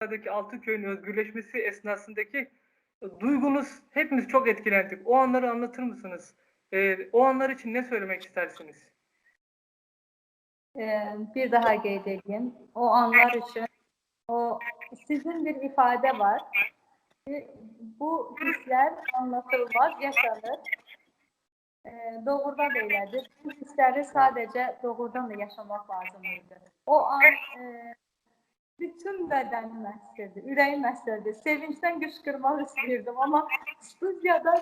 Adana'daki altı köyün özgürleşmesi esnasındaki duygunuz hepimiz çok etkilendik. O anları anlatır mısınız? Ee, o anlar için ne söylemek istersiniz? Ee, bir daha qeyd edeyim. O anlar üçün o sizin bir ifadə var. Ee, Bu hisslər anlatılmaz, yaşanır. Ee, doğrudan da elədir. Bu hissləri sadəcə doğrudan da yaşamaq lazımdır. O an e, bütün bədənim əsirdi, ürəyim əsirdi. Sevincdən qışqırmaq istəyirdim, amma studiyada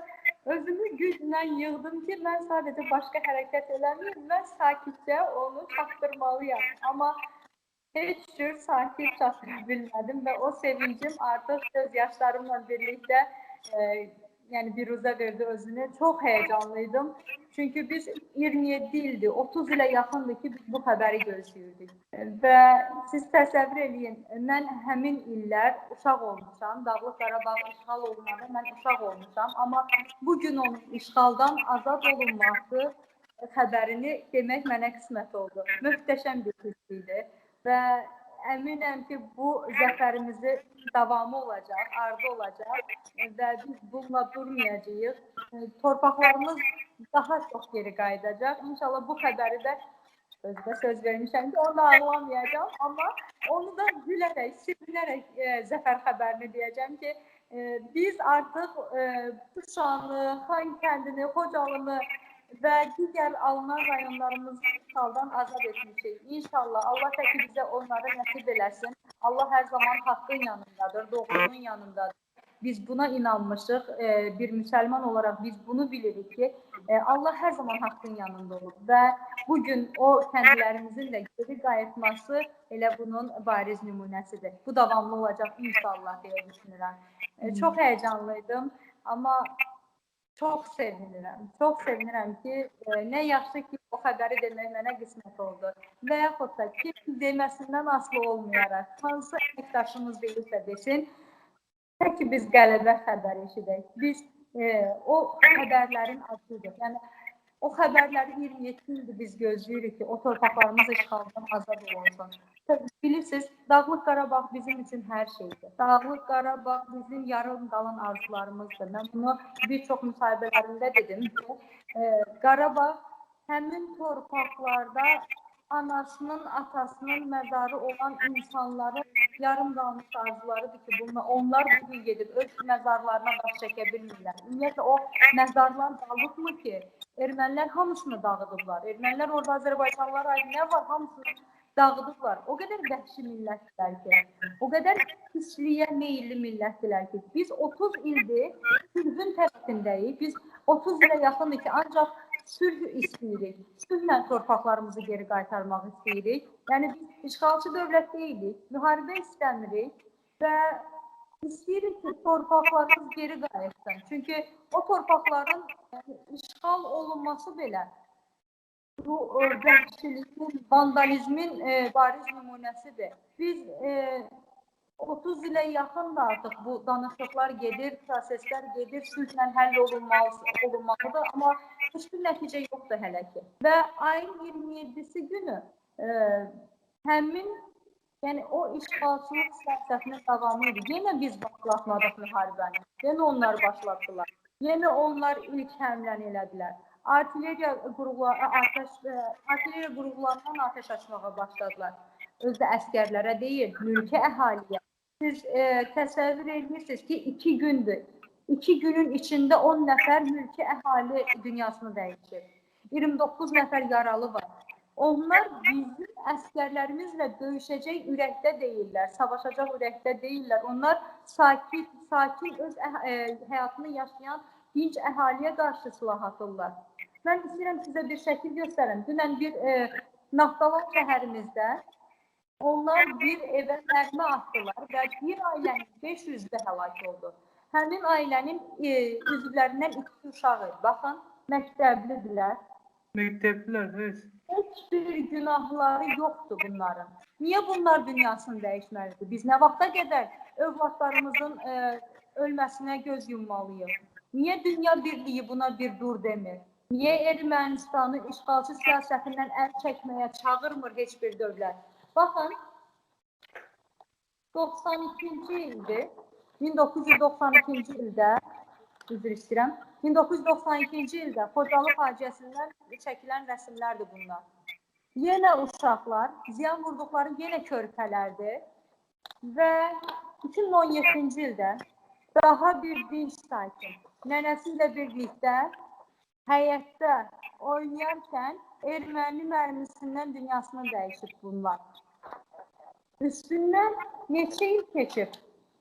özümü güclə yığdım ki, mən sadəcə başqa hərəkət eləməyim, mən sakitcə onu çatdırmalıyam. Amma heç cür sakit çatdıra bilmədim və o sevincim artıq göz yaşlarımla birlikdə e, yəni biruzə verdi özünü. Çox həyecanlıydım. Çünki biz 27 ildir, 30 ilə yaxındır ki, biz bu xəbəri gözləyirdik. Və siz təsəvvür eləyin, mən həmin illər uşaq olmuşam, Dağlıq Qarabağ işğal olunanda mən uşaq olmuşam, amma bu gün onun işğaldan azad olunması xəbərini demək mənə qismət oldu. Möhtəşəm bir hiss idi və əminəm ki, bu zəfərimizi davamı olacaq, ardı olacaq və biz bununla durmayacağıq. Torpaqlarımız daha çox geri qayıdacaq. İnşallah bu xəbəri də özümə söz vermişəm ki, onu ağlamayacağam, amma onu da gülərək, sevinərək e, zəfər xəbərini deyəcəm ki, e, biz artıq e, Şuşanı, Xankəndini, Xocalını və digər alınan rayonlarımızı işğaldan azad etmişik. İnşallah Allah təki bizə onları nəsib eləsin. Allah hər zaman haqqın yanındadır, doğrunun yanındadır. Biz buna inanmışıq. E, bir müsəlman olaraq biz bunu bilirik ki, e, Allah hər zaman haqqın yanında olur və bu gün o kəndlərimizin də geri qayıtması elə bunun bariz nümunəsidir. Bu davamlı olacaq inşallah deyə düşünürəm. E, çox həyəcanlıydım, amma Çox sevinirəm. Çox sevinirəm ki, e, nə yaxşı ki, o xəbəri demək mənə qismət oldu. Və yaxud da kim deməsindən asılı olmayaraq, hansı əməkdaşımız deyirsə desin, tək ki biz qələbə xəbəri eşidək. Biz e, o xəbərlərin adıdır. Yəni o xəbərləri 27 ildir biz gözləyirik ki, o torpaqlarımız işğaldan azad olunsun. Bilirsiniz, Dağlıq Qarabağ bizim üçün hər şeydir. Dağlıq Qarabağ bizim yarım qalan arzularımızdır. Mən bunu bir çox müsahibələrimdə dedim ki, e, Qarabağ həmin torpaqlarda anasının, atasının məzarı olan insanların yarım qalmış arzularıdır ki, bunlar, onlar bugün gedib öz məzarlarına baş çəkə bilmirlər. Ümumiyyətlə o məzarlar qalıbmı ki, ermənilər hamısını dağıdıblar. Ermənilər orada Azərbaycanlılara aid nə var, hamısını dağıdıblar. O qədər vəhşi millətdirlər ki, o qədər pisliyə meyilli millətdirlər ki, biz 30 ildir sülhün tərəfindəyik. Biz 30 ilə yaxındır ki, ancaq sülh istəyirik. Sülhlə torpaqlarımızı geri qaytarmaq istəyirik. Yəni biz işğalçı dövlət deyilik, müharibə istəmirik və istəyirik ki, torpaqlarımız geri qayıtsın. Çünki o torpaqların yəni, işğal olunması belə bu e, vəhşiliyin, vandalizmin e, bariz nümunəsidir. Biz e, 30 ilə yaxın da artıq bu danışıqlar gedir, proseslər gedir, sülhlə həll olunmalı, olunmalıdır, amma heç bir nəticə yoxdur hələ ki. Və ayın 27-si günü e, həmin yəni o işğalçılıq siyasətinin davamı idi. Yenə biz başlatmadıq müharibəni. Yenə onlar başlatdılar. Yenə onlar ilk həmləni elədilər. Artilleriya qurğuları, atəş, e, artilleriya qurğularından atəş açmağa başladılar. Özdə əskərlərə deyil, mülki əhaliyə. Siz e, təsəvvür edirsiniz ki, iki gündür. İki günün içində 10 nəfər mülki əhali dünyasını dəyişir. 29 nəfər yaralı var. Onlar bizim əskərlərimizlə döyüşəcək ürəkdə deyillər, savaşacaq ürəkdə deyillər. Onlar sakit, sakin öz əh ə, həyatını yaşayan dinc əhaliyə qarşı silah atırlar. Mən istəyirəm sizə bir şəkil göstərim. Dünən bir e, Naftalan şəhərimizdə onlar bir evə mərmi atdılar və bir ailənin 500-də həlak oldu. Həmin ailənin e, üzvlərindən iki uşağı, baxın, məktəblidirlər. Mektepler, evet. Heç bir günahları yoxdur bunların. Niyə bunlar dünyasını dəyişməlidir? Biz nə vaxta qədər övladlarımızın e, ölməsinə göz yummalıyıq? Niyə dünya birliyi buna bir dur demir? Niyə Ermənistanı işğalçı siyasətindən əl çəkməyə çağırmır heç bir dövlət? Baxın, 92-ci ildir. 1992-ci ildə üzr istəyirəm. 1992-ci ildə Xocalı faciəsindən çəkilən rəsmlərdir bunlar. Yenə uşaqlar, ziyan vurduqları yenə körpələrdir və 2017-ci ildə daha bir dinç sakin nənəsi ilə birlikdə həyətdə oynayarkən erməni mərmisindən dünyasını dəyişib bunlar. Üstündən neçə il keçib?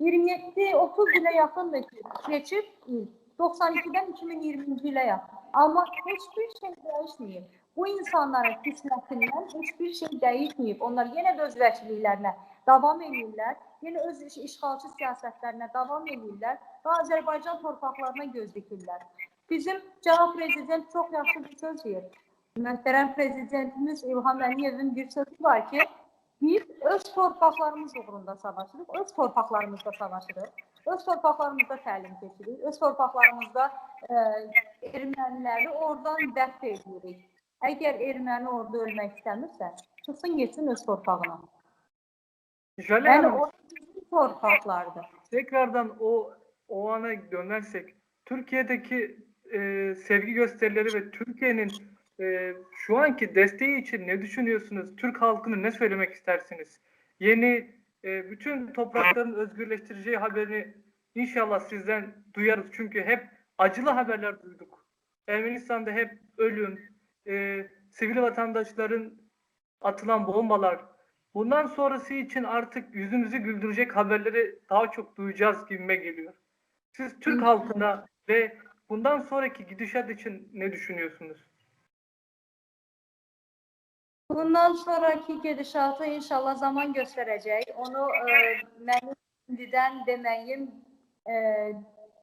27-30 ilə yaxındır ki, keçib il. 92-dən 2020-ci ilə yaxın. Amma heç bir şey dəyişməyib. Bu insanların qismətindən heç bir şey dəyişməyib. Onlar yenə də öz vəkilliklərinə davam edirlər. Yenə öz iş- işğalçı siyasətlərinə davam edirlər və Azərbaycan torpaqlarına göz dikirlər. Bizim cənab prezident çox yaxşı bir söz deyir. Möhtərəm prezidentimiz İlham Əliyevin bir sözü var ki, biz öz torpaqlarımız uğrunda savaşırıq, öz torpaqlarımızda savaşırıq, öz torpaqlarımızda təlim keçiririk, öz torpaqlarımızda e, erməniləri oradan dəf edirik. Əgər erməni orada ölmək istəmirsə, çıxsın getsin öz torpağına. Jale Yəni o bizim torpaqlardır. tekrardan o o ana dönersek Türkiye'deki e, sevgi gösterileri ve Türkiye'nin e, şu anki desteği için ne düşünüyorsunuz? Türk halkını ne söylemek istersiniz? Yeni e, bütün toprakların özgürleştireceği haberini inşallah sizden duyarız. Çünkü hep acılı haberler duyduk. Ermenistan'da hep ölüm, e, sivil vatandaşların atılan bombalar. Bundan sonrası için artık yüzümüzü güldürecek haberleri daha çok duyacağız gibime geliyor. Siz Türk halkına ve bundan sonraki gidişat için ne düşünüyorsunuz? Bundan sonraki gedişatı inşallah zaman göstərəcək. Onu e, mənim indidən deməyim e,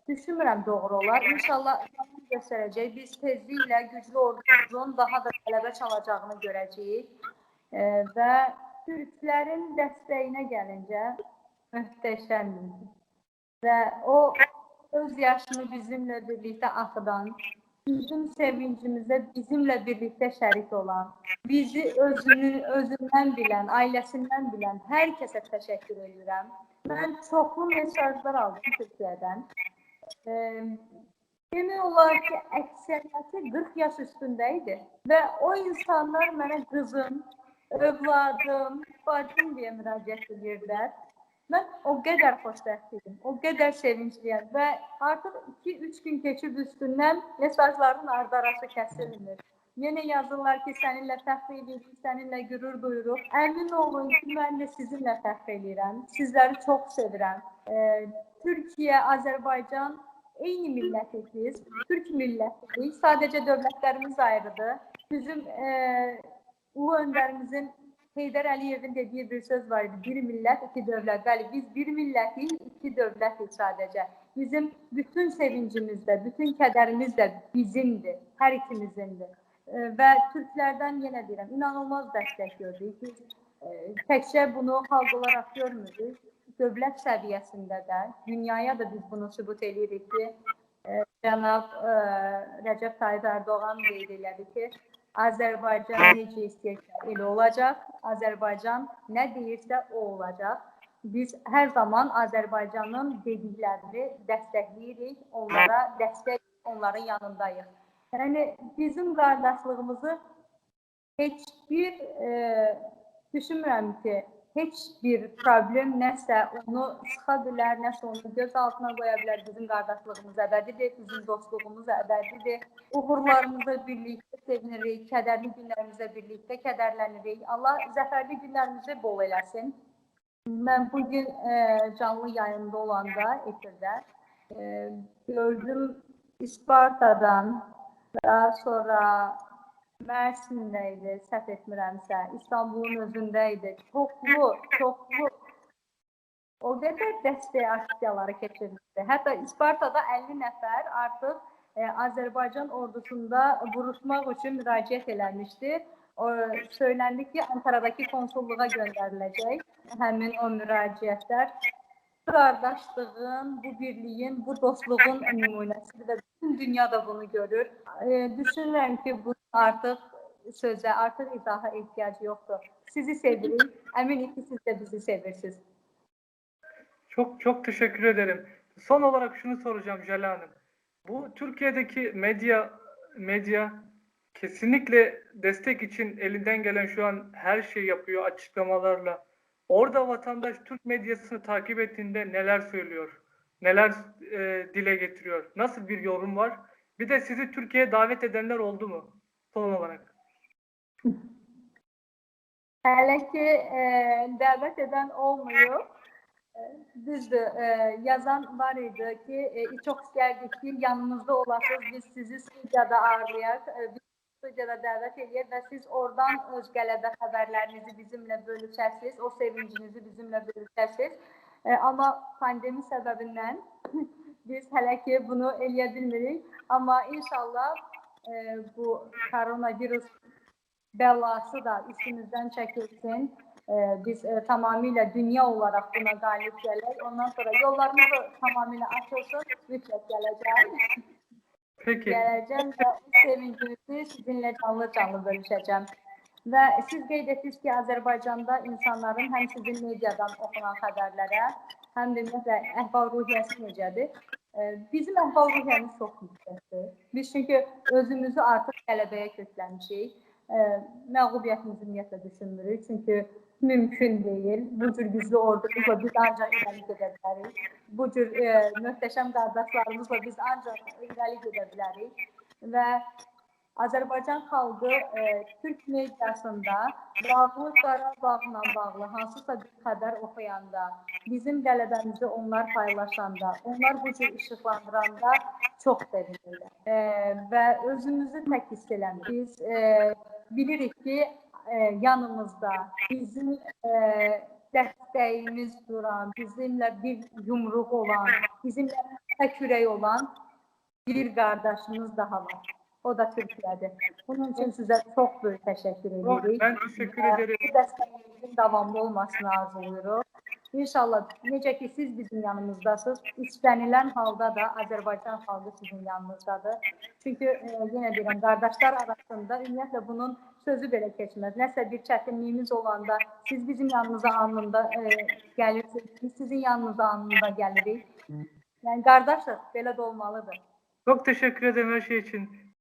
düşünmürəm doğru olar. İnşallah zaman göstərəcək. Biz tezliklə güclü ordumuzun daha da qələbə çalacağını görəcəyik. E, və türklərin dəstəyinə gəlincə möhtəşəmdir. Və o öz yaşını bizimlə birlikdə axıdan, bizim sevincimizə bizimlə birlikdə şərik olan, bizi özünü, özündən bilən, ailəsindən bilən hər kəsə təşəkkür edirəm. Mən çoxlu mesajlar aldım Türkiyədən. E, demək olar ki, əksəriyyəti 40 yaş üstündə idi və o insanlar mənə qızım, övladım, bacım deyə müraciət edirdilər. Mən o qədər xoşbəxt idim, o qədər sevincliyəm və artıq 2-3 gün keçib üstündən mesajların ardı-arası kəsilmir. Yenə yazırlar ki, səninlə fəxr edirik, səninlə qürur duyuruq. Əmin olun ki, mən də sizinlə fəxr edirəm. Sizləri çox sevirəm. Ee, Türkiyə, Azərbaycan eyni millətiz biz. Türk millətirik. Sadəcə dövlətlərimiz ayrıdır. Bizim e, Ulu öndərimizin Heydər Əliyevin dediyi bir söz var idi. Bir millət, iki dövlət. Bəli, biz bir millətik, iki dövlətik sadəcə. Bizim bütün sevincimiz də, bütün kədərimiz də bizimdir, hər ikimizindir. Və türklərdən yenə deyirəm, inanılmaz dəstək gördük. Biz e, təkcə bunu xalq olaraq görmürük, dövlət səviyyəsində də, dünyaya da biz bunu sübut edirik ki, e, cənab e, Rəcəb Tayyip Ərdoğan qeyd elədi ki, Azərbaycan necə istəyirsə elə olacaq. Azərbaycan nə deyirsə o olacaq. Biz hər zaman Azərbaycanın dediklərini dəstəkləyirik, onlara dəstək, onların yanındayıq. Yəni bizim qardaşlığımızı heç bir e, düşünmürəm ki, heç bir problem nəsə onu sıxa bilər, nəsə onu göz altına qoya bilər. Bizim qardaşlığımız əbədidir, bizim dostluğumuz əbədidir. Uğurlarımıza birlikdə sevinirik, kədərli günlərimizə birlikdə kədərlənirik. Allah zəfərli günlərimizi bol eləsin. Mən bu gün e, canlı yayında olanda efirdə e, gördüm İspartadan, daha sonra Mərsində idi, səhv etmirəmsə, İstanbulun özündə idi. Çoxlu, çoxlu o qədər dəstək aksiyaları keçirildi. Hətta İspartada 50 nəfər artıq e, Azərbaycan ordusunda vuruşmaq üçün müraciət eləmişdi. O söyləndi ki, Ankaradakı konsulluğa göndəriləcək həmin o müraciətlər. Bu qardaşlığın, bu birliyin, bu dostluğun nümunəsidir və bütün dünya da bunu görür. E, düşünürəm ki, bu artıq sözə, artıq izaha ehtiyac yoxdur. Sizi sevirik. Əminik ki, siz də bizi sevirsiniz. Çok çok teşekkür ederim. Son olarak şunu soracağım Jale Hanım. Bu Türkiye'deki medya medya kesinlikle destek için elinden gelen şu an her şeyi yapıyor açıklamalarla. Orada vatandaş Türk medyasını takip ettiğinde neler söylüyor? Neler e, dile getiriyor? Nasıl bir yorum var? Bir de sizi Türkiye'ye davet edenler oldu mu? Son olarak. Hələ ki e, dəvət edən olmuyor. E, Düzdür, e, yazan var idi ki, e, çox istərdik ki, yanımızda olasınız, biz sizi studiyada ağırlayaq, e, biz studiyada dəvət edək və siz oradan öz qələbə xəbərlərinizi bizimlə bölüşəsiniz, o sevincinizi bizimlə bölüşəsiniz. E, amma pandemi səbəbindən biz hələ ki bunu eləyə bilmirik. Amma inşallah e, bu koronavirus bəlası da üstümüzdən çəkilsin. Ee, biz e, tamamilə dünya olaraq buna qalib gələk. Ondan sonra yollarımız tamamilə açılsın. Mütləq gələcəm. Peki. Gələcəm və o sevincinizi sizinlə canlı-canlı bölüşəcəm. Və siz qeyd etdiniz ki, Azərbaycanda insanların həm sizin mediadan oxunan xəbərlərə, həm də ümumiyyətlə əhval-ruhiyyəsi necədir? Bizim əhval-ruhiyyəmiz çox yüksəkdir. Biz çünki özümüzü artıq qələbəyə kökləmişik. Məğlubiyyətimizi ümumiyyətlə düşünmürük. Çünki mümkün deyil. Bu cür güclü ordumuzla biz ancaq irəli gedə bilərik. Bu cür e, möhtəşəm qardaşlarımızla biz ancaq irəli gedə bilərik. Və Azərbaycan xalqı e, Türk mediasında Dağlıq Qarabağla bağlı hansısa bir xəbər oxuyanda, bizim qələbəmizi onlar paylaşanda, onlar bu cür işıqlandıranda çox sevinirlər. E, və özümüzü tək hiss eləmirik. Biz e, bilirik ki, e, yanımızda bizim e, dəstəyimiz duran, bizimlə bir yumruq olan, bizimlə tək ürək olan bir qardaşımız daha var. O da Türkiyədir. Bunun üçün sizə çox böyük təşəkkür edirik. ben teşekkür Və ederim. Bu dəstəyimizin davamlı olmasını arzuluyoruz. İnşallah necə ki siz bizim yanımızdasınız, istənilən halda da Azərbaycan xalqı sizin yanınızdadır. Çünki e, yenə deyirəm, qardaşlar arasında ümumiyyətlə bunun sözü belə keçməz. Nəsə bir çətinliyimiz olanda siz bizim yanımıza anında e, gəlirsiniz, biz sizin yanınıza anında gəlirik. Yəni qardaşıq, belə də olmalıdır. Çok teşekkür ederim her şey için.